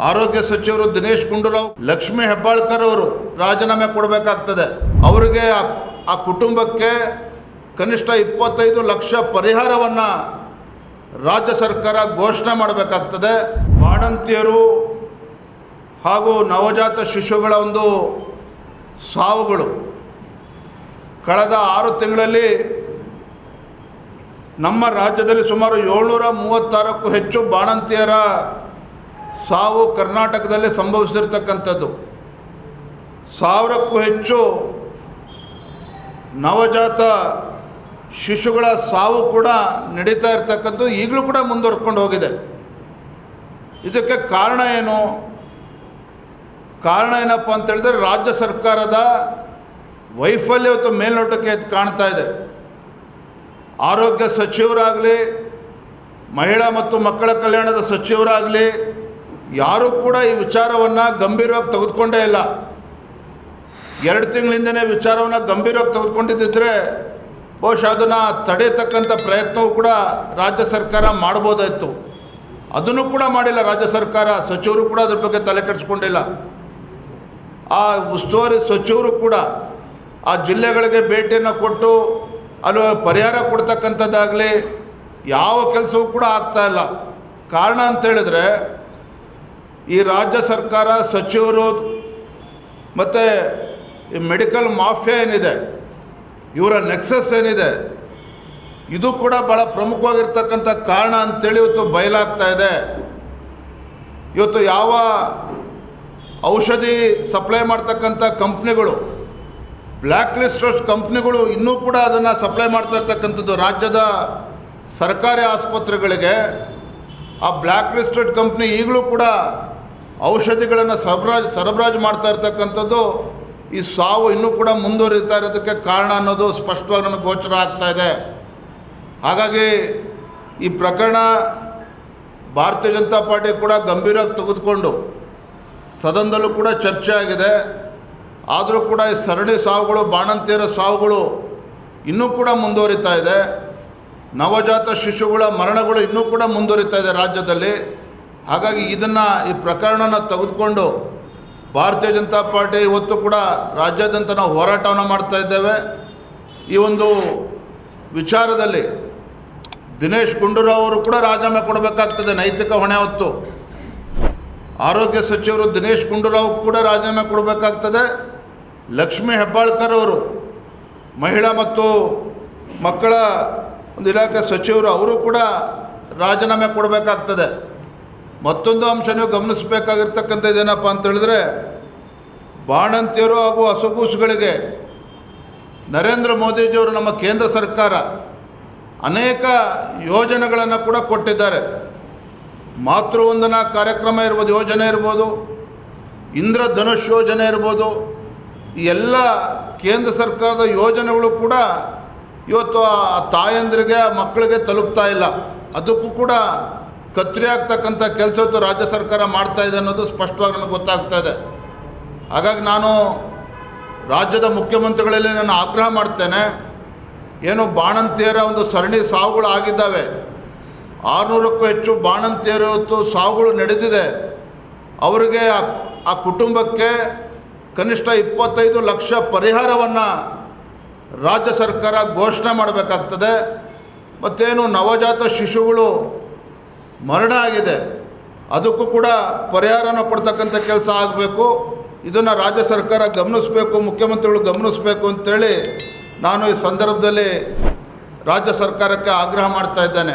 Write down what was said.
ಆರೋಗ್ಯ ಸಚಿವರು ದಿನೇಶ್ ಗುಂಡೂರಾವ್, ಲಕ್ಷ್ಮೀ ಹೆಬ್ಬಾಳ್ಕರ್ ಅವರು ರಾಜೀನಾಮೆ ಕೊಡಬೇಕಾಗ್ತದೆ. ಅವರಿಗೆ ಆ- ಕುಟುಂಬಕ್ಕೆ ಕನಿಷ್ಠ ಇಪ್ಪತ್ತೈದು ಲಕ್ಷ ಪರಿಹಾರವನ್ನು ರಾಜ್ಯ ಸರ್ಕಾರ ಘೋಷಣೆ ಮಾಡಬೇಕಾಗ್ತದೆ. ಬಾಣಂತಿಯರು ಹಾಗೂ ನವಜಾತ ಶಿಶುಗಳ ಒಂದು ಸಾವುಗಳು. ಕಳೆದ ಆರು ತಿಂಗಳಲ್ಲಿ ನಮ್ಮ ರಾಜ್ಯದಲ್ಲಿ ಸುಮಾರು ಏಳ್ನೂರ ಮೂವತ್ತಾರಕ್ಕೂ ಹೆಚ್ಚು ಬಾಣಂತಿಯರ ಸಾವು ಕರ್ನಾಟಕದಲ್ಲಿ ಸಂಭವಿಸಿರ್ತಕ್ಕಂಥದ್ದು. ಸಾವಿರಕ್ಕೂ ಹೆಚ್ಚು ನವಜಾತ ಶಿಶುಗಳ ಸಾವು ಕೂಡ ನಡೀತಾ ಇರ್ತಕ್ಕಂಥದ್ದು, ಈಗಲೂ ಕೂಡ ಮುಂದುವರ್ಕೊಂಡು ಹೋಗಿದೆ. ಇದಕ್ಕೆ ಕಾರಣ ಏನು? ಕಾರಣ ಏನಪ್ಪ ಅಂತ ಹೇಳಿದ್ರೆ, ರಾಜ್ಯ ಸರ್ಕಾರದ ವೈಫಲ್ಯ ಇವತ್ತು ಮೇಲ್ನೋಟಕ್ಕೆ ಕಾಣ್ತಾ ಇದೆ. ಆರೋಗ್ಯ ಸಚಿವರಾಗಲಿ, ಮಹಿಳಾ ಮತ್ತು ಮಕ್ಕಳ ಕಲ್ಯಾಣದ ಸಚಿವರಾಗಲಿ ಯಾರೂ ಕೂಡ ಈ ವಿಚಾರವನ್ನು ಗಂಭೀರವಾಗಿ ತೆಗೆದುಕೊಂಡೇ ಇಲ್ಲ. ಎರಡು ತಿಂಗಳಿಂದನೇ ವಿಚಾರವನ್ನು ಗಂಭೀರವಾಗಿ ತೆಗೆದುಕೊಂಡಿದ್ದರೆ ಬಹುಶಃ ಅದನ್ನು ತಡೆಯತಕ್ಕಂಥ ಪ್ರಯತ್ನವೂ ಕೂಡ ರಾಜ್ಯ ಸರ್ಕಾರ ಮಾಡ್ಬೋದಾಯಿತು ಅದನ್ನು ಕೂಡ ಮಾಡಿಲ್ಲ ರಾಜ್ಯ ಸರ್ಕಾರ, ಸಚಿವರು ಕೂಡ ಅದ್ರ ಬಗ್ಗೆ ತಲೆ ಕೆಡಿಸ್ಕೊಂಡಿಲ್ಲ. ಆ ಉಸ್ತುವಾರಿ ಸಚಿವರು ಕೂಡ ಆ ಜಿಲ್ಲೆಗಳಿಗೆ ಭೇಟಿಯನ್ನು ಕೊಟ್ಟು ಅಲ್ಲಿ ಪರಿಹಾರ ಕೊಡ್ತಕ್ಕಂಥದ್ದಾಗಲಿ ಯಾವ ಕೆಲಸವೂ ಕೂಡ ಆಗ್ತಾ ಇಲ್ಲ. ಕಾರಣ ಅಂತ ಹೇಳಿದ್ರೆ ಈ ರಾಜ್ಯ ಸರ್ಕಾರ ಸಚಿವರು ಮತ್ತು ಈ ಮೆಡಿಕಲ್ ಮಾಫಿಯಾ ಏನಿದೆ, ಇವರ ನೆಕ್ಸಸ್ ಏನಿದೆ, ಇದು ಕೂಡ ಭಾಳ ಪ್ರಮುಖವಾಗಿರ್ತಕ್ಕಂಥ ಕಾರಣ ಅಂತೇಳಿ ಇವತ್ತು ಬಯಲಾಗ್ತಾ ಇದೆ. ಇವತ್ತು ಯಾವ ಔಷಧಿ ಸಪ್ಲೈ ಮಾಡ್ತಕ್ಕಂಥ ಕಂಪ್ನಿಗಳು, ಬ್ಲ್ಯಾಕ್ ಲಿಸ್ಟ್ ಕಂಪ್ನಿಗಳು ಇನ್ನೂ ಕೂಡ ಅದನ್ನು ಸಪ್ಲೈ ಮಾಡ್ತಾ ಇರ್ತಕ್ಕಂಥದ್ದು ರಾಜ್ಯದ ಸರ್ಕಾರಿ ಆಸ್ಪತ್ರೆಗಳಿಗೆ, ಆ ಬ್ಲ್ಯಾಕ್ ಲಿಸ್ಟೆಡ್ ಕಂಪ್ನಿ ಈಗಲೂ ಕೂಡ ಔಷಧಿಗಳನ್ನು ಸರಬರಾಜು ಸರಬರಾಜು ಮಾಡ್ತಾ ಇರ್ತಕ್ಕಂಥದ್ದು ಈ ಸಾವು ಇನ್ನೂ ಕೂಡ ಮುಂದುವರಿತಾ ಇರೋದಕ್ಕೆ ಕಾರಣ ಅನ್ನೋದು ಸ್ಪಷ್ಟವಾಗಿ ನಮಗೆ ಗೋಚರ ಆಗ್ತಾ ಇದೆ. ಹಾಗಾಗಿ ಈ ಪ್ರಕರಣ ಭಾರತೀಯ ಜನತಾ ಪಾರ್ಟಿ ಕೂಡ ಗಂಭೀರವಾಗಿ ತೆಗೆದುಕೊಂಡು ಸದನದಲ್ಲೂ ಕೂಡ ಚರ್ಚೆ ಆಗಿದೆ. ಆದರೂ ಕೂಡ ಈ ಸರಣಿ ಸಾವುಗಳು, ಬಾಣಂತಿಯರ ಸಾವುಗಳು ಇನ್ನೂ ಕೂಡ ಮುಂದುವರಿತಾ ಇದೆ. ನವಜಾತ ಶಿಶುಗಳ ಮರಣಗಳು ಇನ್ನೂ ಕೂಡ ಮುಂದುವರಿತಾ ಇದೆ ರಾಜ್ಯದಲ್ಲಿ. ಹಾಗಾಗಿ ಇದನ್ನು ಈ ಪ್ರಕರಣನ ತೆಗೆದುಕೊಂಡು ಭಾರತೀಯ ಜನತಾ ಪಾರ್ಟಿ ಇವತ್ತು ಕೂಡ ರಾಜ್ಯಾದ್ಯಂತ ನಾವು ಹೋರಾಟವನ್ನು ಮಾಡ್ತಾ ಇದ್ದೇವೆ. ಈ ಒಂದು ವಿಚಾರದಲ್ಲಿ ದಿನೇಶ್ ಗುಂಡೂರಾವ್ ಅವರು ಕೂಡ ರಾಜೀನಾಮೆ ಕೊಡಬೇಕಾಗ್ತದೆ ನೈತಿಕ ಹೊಣೆ ಹೊತ್ತು. ಆರೋಗ್ಯ ಸಚಿವರು ದಿನೇಶ್ ಗುಂಡೂರಾವ್ ಕೂಡ ರಾಜೀನಾಮೆ ಕೊಡಬೇಕಾಗ್ತದೆ. ಲಕ್ಷ್ಮೀ ಹೆಬ್ಬಾಳ್ಕರ್ ಅವರು ಮಹಿಳಾ ಮತ್ತು ಮಕ್ಕಳ ಒಂದು ಇಲಾಖೆ ಸಚಿವರು ಅವರು ಕೂಡ ರಾಜೀನಾಮೆ ಕೊಡಬೇಕಾಗ್ತದೆ. ಮತ್ತೊಂದು ಅಂಶ ನೀವು ಗಮನಿಸಬೇಕಾಗಿರ್ತಕ್ಕಂಥದ್ದು ಏನಪ್ಪ ಅಂತ ಹೇಳಿದ್ರೆ, ಬಾಣಂತಿಯರು ಹಾಗೂ ಹಸುಗೂಸುಗಳಿಗೆ ನರೇಂದ್ರ ಮೋದಿಜಿಯವರು ನಮ್ಮ ಕೇಂದ್ರ ಸರ್ಕಾರ ಅನೇಕ ಯೋಜನೆಗಳನ್ನು ಕೂಡ ಕೊಟ್ಟಿದ್ದಾರೆ. ಮಾತೃವಂದನಾ ಕಾರ್ಯಕ್ರಮ ಇರ್ಬೋದು, ಯೋಜನೆ ಇರ್ಬೋದು, ಇಂದ್ರಧನುಷ್ ಯೋಜನೆ ಇರ್ಬೋದು, ಈ ಎಲ್ಲ ಕೇಂದ್ರ ಸರ್ಕಾರದ ಯೋಜನೆಗಳು ಕೂಡ ಇವತ್ತು ಆ ತಾಯಂದಿರಿಗೆ ಆ ಮಕ್ಕಳಿಗೆ ತಲುಪ್ತಾ ಇಲ್ಲ. ಅದಕ್ಕೂ ಕೂಡ ಕತ್ತರಿ ಆಗ್ತಕ್ಕಂಥ ಕೆಲಸವತ್ತು ರಾಜ್ಯ ಸರ್ಕಾರ ಮಾಡ್ತಾ ಇದೆ ಅನ್ನೋದು ಸ್ಪಷ್ಟವಾಗಿ ನನಗೆ ಗೊತ್ತಾಗ್ತಾ ಇದೆ. ಹಾಗಾಗಿ ನಾನು ರಾಜ್ಯದ ಮುಖ್ಯಮಂತ್ರಿಗಳಲ್ಲಿ ನಾನು ಆಗ್ರಹ ಮಾಡ್ತೇನೆ. ಏನು ಬಾಣಂತಿಯರ ಒಂದು ಸರಣಿ ಸಾವುಗಳು ಆಗಿದ್ದಾವೆ. ಆರುನೂರಕ್ಕೂ ಹೆಚ್ಚು ಬಾಣಂತಿಯರತ್ತು ಸಾವುಗಳು ನಡೆದಿದೆ. ಅವರಿಗೆ ಆ ಕುಟುಂಬಕ್ಕೆ ಕನಿಷ್ಠ ಇಪ್ಪತ್ತೈದು ಲಕ್ಷ ಪರಿಹಾರವನ್ನು ರಾಜ್ಯ ಸರ್ಕಾರ ಘೋಷಣೆ ಮಾಡಬೇಕಾಗ್ತದೆ. ಮತ್ತೇನು ನವಜಾತ ಶಿಶುಗಳು ಮರಣ ಆಗಿದೆ. ಅದಕ್ಕೂ ಕೂಡ ಪರಿಹಾರನ ಕೊಡ್ತಕ್ಕಂಥ ಕೆಲಸ ಆಗಬೇಕು. ಇದನ್ನು ರಾಜ್ಯ ಸರ್ಕಾರ ಗಮನಿಸಬೇಕು, ಮುಖ್ಯಮಂತ್ರಿಗಳು ಗಮನಿಸಬೇಕು ಅಂತೇಳಿ ನಾನು ಈ ಸಂದರ್ಭದಲ್ಲಿ ರಾಜ್ಯ ಸರ್ಕಾರಕ್ಕೆ ಆಗ್ರಹ ಮಾಡ್ತಾ ಇದ್ದೇನೆ.